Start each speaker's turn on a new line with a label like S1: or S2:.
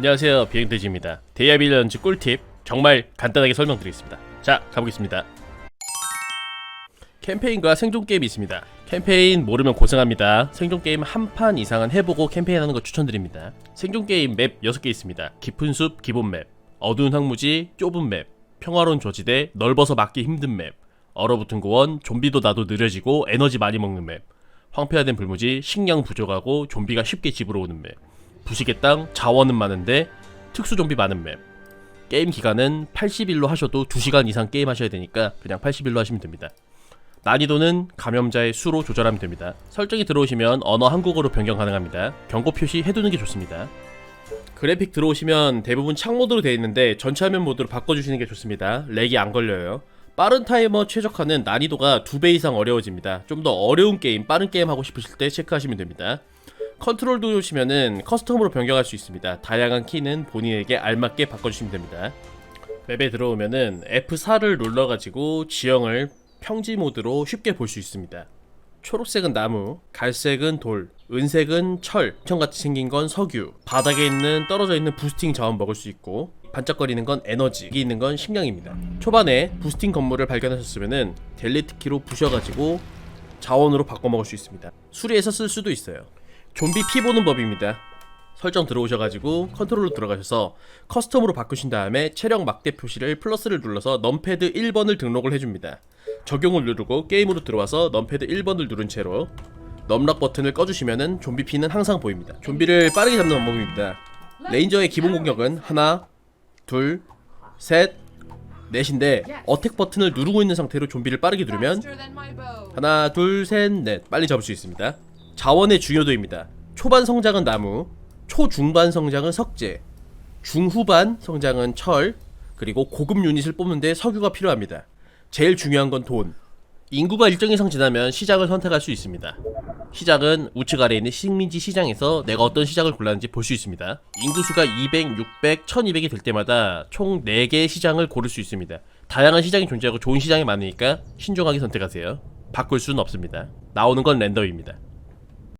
S1: 안녕하세요. 비행돼지입니다. 데이아빌 런치 꿀팁 정말 간단하게 설명드리겠습니다. 자 가보겠습니다. 캠페인과 생존 게임이 있습니다. 캠페인 모르면 고생합니다. 생존 게임 한 판 이상은 해보고 캠페인하는 거 추천드립니다. 생존 게임 맵 6개 있습니다. 깊은 숲 기본 맵 어두운 황무지 좁은 맵 평화로운 저지대 넓어서 막기 힘든 맵 얼어붙은 고원 좀비도 나도 느려지고 에너지 많이 먹는 맵 황폐화된 불무지 식량 부족하고 좀비가 쉽게 집으로 오는 맵 부식의 땅 자원은 많은데 특수 좀비 많은 맵. 게임 기간은 80일로 하셔도 2시간 이상 게임 하셔야 되니까 그냥 80일로 하시면 됩니다. 난이도는 감염자의 수로 조절하면 됩니다. 설정이 들어오시면 언어 한국어로 변경 가능합니다. 경고 표시 해두는 게 좋습니다. 그래픽 들어오시면 대부분 창 모드로 되어 있는데 전체 화면 모드로 바꿔주시는 게 좋습니다. 렉이 안 걸려요. 빠른 타이머 최적화는 난이도가 2배 이상 어려워집니다. 좀 더 어려운 게임 빠른 게임 하고 싶으실 때 체크하시면 됩니다 컨트롤 누르시면은 커스텀으로 변경할 수 있습니다. 다양한 키는 본인에게 알맞게 바꿔주시면 됩니다. 맵에 들어오면은 F4를 눌러가지고 지형을 평지 모드로 쉽게 볼 수 있습니다. 초록색은 나무, 갈색은 돌, 은색은 철, 형같이 생긴 건 석유, 바닥에 있는 떨어져 있는 부스팅 자원 먹을 수 있고 반짝거리는 건 에너지, 여기 있는 건 식량입니다. 초반에 부스팅 건물을 발견하셨으면은 델리트 키로 부셔가지고 자원으로 바꿔 먹을 수 있습니다. 수리해서 쓸 수도 있어요. 좀비 피 보는 법입니다. 설정 들어오셔가지고 컨트롤로 들어가셔서 커스텀으로 바꾸신 다음에 체력 막대 표시를 플러스를 눌러서 넘패드 1번을 등록을 해줍니다. 적용을 누르고 게임으로 들어와서 넘패드 1번을 누른 채로 넘락 버튼을 꺼주시면은 좀비 피는 항상 보입니다. 좀비를 빠르게 잡는 방법입니다. 레인저의 기본 공격은 하나, 둘, 셋, 넷인데 어택 버튼을 누르고 있는 상태로 좀비를 빠르게 누르면 하나, 둘, 셋, 넷 빨리 잡을 수 있습니다. 자원의 중요도입니다. 초반 성장은 나무, 초중반 성장은 석재, 중후반 성장은 철, 그리고 고급 유닛을 뽑는데 석유가 필요합니다. 제일 중요한 건 돈. 인구가 일정 이상 지나면 시장을 선택할 수 있습니다. 시장은 우측 아래에 있는 식민지 시장에서 내가 어떤 시장을 골랐는지 볼 수 있습니다. 인구수가 200, 600, 1200이 될 때마다 총 4개의 시장을 고를 수 있습니다. 다양한 시장이 존재하고 좋은 시장이 많으니까 신중하게 선택하세요. 바꿀 수는 없습니다. 나오는 건 랜덤입니다.